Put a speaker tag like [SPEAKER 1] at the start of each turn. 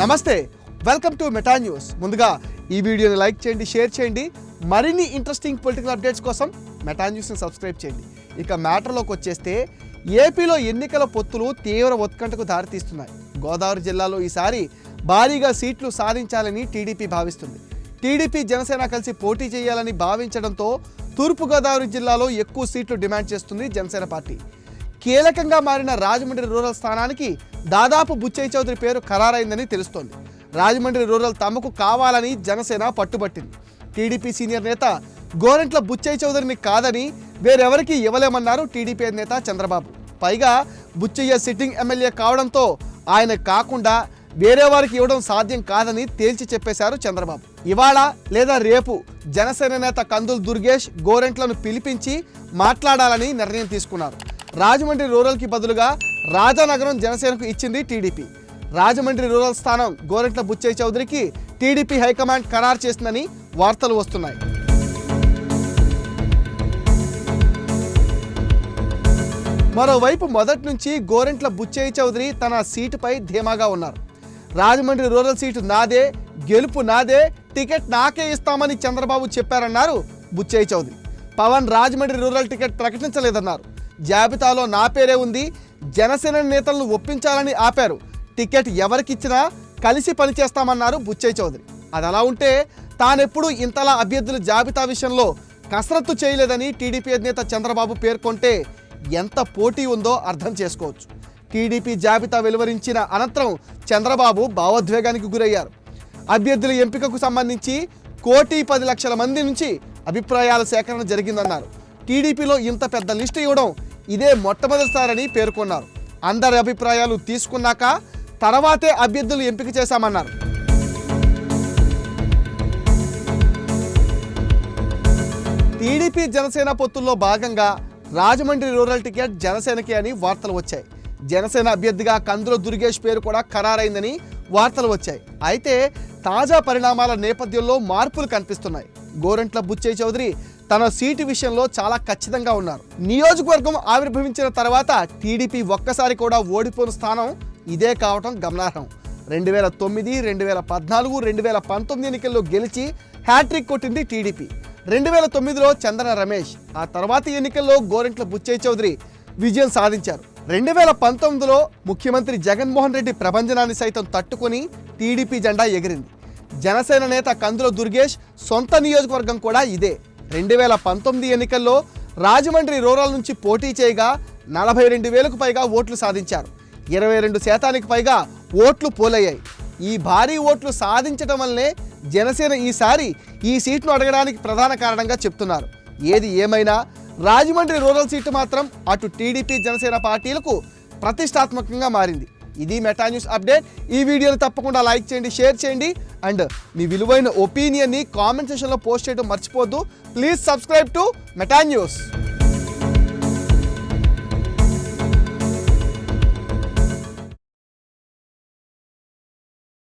[SPEAKER 1] నమస్తే welcome to Meta news ముందుగా ఈ వీడియోని లైక్ చేయండి షేర్ చేయండి. మరిన్ని ఇంట్రెస్టింగ్ పొలిటికల్ అప్డేట్స్ కోసం మెటా న్యూస్ని సబ్స్క్రైబ్ చేయండి. ఇక మ్యాటర్లోకి వచ్చేస్తే ఏపీలో ఎన్నికల పొత్తులు తీవ్ర ఉత్కంఠకు దారితీస్తున్నాయి. గోదావరి జిల్లాలో ఈసారి భారీగా సీట్లు సాధించాలని టీడీపీ భావిస్తుంది. టీడీపీ జనసేన కలిసి పోటీ చేయాలని భావించడంతో తూర్పుగోదావరి జిల్లాలో ఎక్కువ సీట్లు డిమాండ్ చేస్తుంది జనసేన పార్టీ. కీలకంగా మారిన రాజమండ్రి రూరల్ స్థానానికి దాదాపు బుచ్చయ్య చౌదరి పేరు ఖరారైందని తెలుస్తోంది. రాజమండ్రి రూరల్ తమకు కావాలని జనసేన పట్టుబట్టింది. టీడీపీ సీనియర్ నేత గోరంట్ల బుచ్చయ్య చౌదరిని కాదని వేరెవరికి ఇవ్వలేమన్నారు టీడీపీ నేత చంద్రబాబు. పైగా బుచ్చయ్య సిట్టింగ్ ఎమ్మెల్యే కావడంతో ఆయన కాకుండా వేరే వారికి ఇవ్వడం సాధ్యం కాదని తేల్చి చెప్పేశారు చంద్రబాబు. ఇవాళ లేదా రేపు జనసేన నేత కందులు దుర్గేష్ గోరెంట్లను పిలిపించి మాట్లాడాలని నిర్ణయం తీసుకున్నారు. రాజమండ్రి రూరల్కి బదులుగా రాజానగరం జనసేనకు ఇచ్చింది టీడీపీ. రాజమండ్రి రూరల్ స్థానం గోరెంట్ల బుచ్చయ్య చౌదరికి టీడీపీ హైకమాండ్ ఖరారు చేసిందని వార్తలు వస్తున్నాయి. మరోవైపు మొదటి నుంచి గోరెంట్ల బుచ్చయ్య చౌదరి తన సీటుపై ధీమాగా ఉన్నారు. రాజమండ్రి రూరల్ సీటు నాదే గెలుపు నాదే టికెట్ నాకే ఇస్తామని చంద్రబాబు చెప్పారన్నారు బుచ్చయ్య చౌదరి. పవన్ రాజమండ్రి రూరల్ టికెట్ ప్రకటించలేదన్నారు. జాబితాలో నా పేరే ఉంది. జనసేన నేతలను ఒప్పించాలని ఆపారు. టికెట్ ఎవరికిచ్చినా కలిసి పనిచేస్తామన్నారు బుచ్చయ్య చౌదరి. అది అలా ఉంటే తానెప్పుడు ఇంతలా అభ్యర్థుల జాబితా విషయంలో కసరత్తు చేయలేదని టీడీపీ అధినేత చంద్రబాబు పేర్కొంటే ఎంత పోటీ ఉందో అర్థం చేసుకోవచ్చు. టీడీపీ జాబితా వెలువరించిన అనంతరం చంద్రబాబు భావోద్వేగానికి గురయ్యారు. అభ్యర్థుల ఎంపికకు సంబంధించి కోటి పది లక్షల మంది నుంచి అభిప్రాయాల సేకరణ జరిగిందన్నారు. టీడీపీలో ఇంత పెద్ద లిస్టు ఇవ్వడం ఇదే మొట్టమొదటిసారని పేర్కొన్నారు. అందరి అభిప్రాయాలు తీసుకున్నాక తర్వాతే అభ్యర్థులు ఎంపిక చేశామన్నారు. టీడీపీ జనసేన పొత్తుల్లో భాగంగా రాజమండ్రి రూరల్ టికెట్ జనసేనకి అని వార్తలు వచ్చాయి. జనసేన అభ్యర్థిగా కందుల దుర్గేష్ పేరు కూడా ఖరారైందని వార్తలు వచ్చాయి. అయితే తాజా పరిణామాల నేపథ్యంలో మార్పులు కనిపిస్తున్నాయి. గోరంట్ల బుచ్చయ్య చౌదరి తన సీటు విషయంలో చాలా ఖచ్చితంగా ఉన్నారు. నియోజకవర్గం ఆవిర్భవించిన తర్వాత టీడీపీ ఒక్కసారి కూడా ఓడిపోయిన స్థానం ఇదే కావటం గమనార్హం. రెండు వేల తొమ్మిది రెండు వేల పద్నాలుగు రెండు వేల పంతొమ్మిది ఎన్నికల్లో గెలిచి హ్యాట్రిక్ కొట్టింది టీడీపీ. రెండు వేల తొమ్మిదిలో చందన రమేష్ ఆ తర్వాత ఎన్నికల్లో గోరెంట్ల బుచ్చయ్య చౌదరి విజయం సాధించారు. రెండు వేల పంతొమ్మిదిలో ముఖ్యమంత్రి జగన్మోహన్ రెడ్డి ప్రభంజనాన్ని సైతం తట్టుకొని టీడీపీ జెండా ఎగిరింది. జనసేన నేత కందుల దుర్గేష్ సొంత నియోజకవర్గం కూడా ఇదే. రెండు వేల పంతొమ్మిది ఎన్నికల్లో రాజమండ్రి రూరల్ నుంచి పోటీ చేయగా నలభై రెండు వేలకు పైగా ఓట్లు సాధించారు. ఇరవై రెండు శాతానికి పైగా ఓట్లు పోలయ్యాయి. ఈ భారీ ఓట్లు సాధించడం వల్లే జనసేన ఈసారి ఈ సీట్ను అడగడానికి ప్రధాన కారణంగా చెప్తున్నారు. ఏది ఏమైనా రాజమండ్రి రూరల్ సీటు మాత్రం అటు టీడీపీ జనసేన పార్టీలకు ప్రతిష్టాత్మకంగా మారింది. ఇది మెటా న్యూస్ అప్డేట్ ఈ వీడియోని తప్పకుండా లైక్ చేయండి షేర్ చేయండి. అండ్ మీ విలువైన ఒపీనియన్ని కామెంట్ సెషన్లో పోస్ట్ చేయడం మర్చిపోద్దు please subscribe to Meta news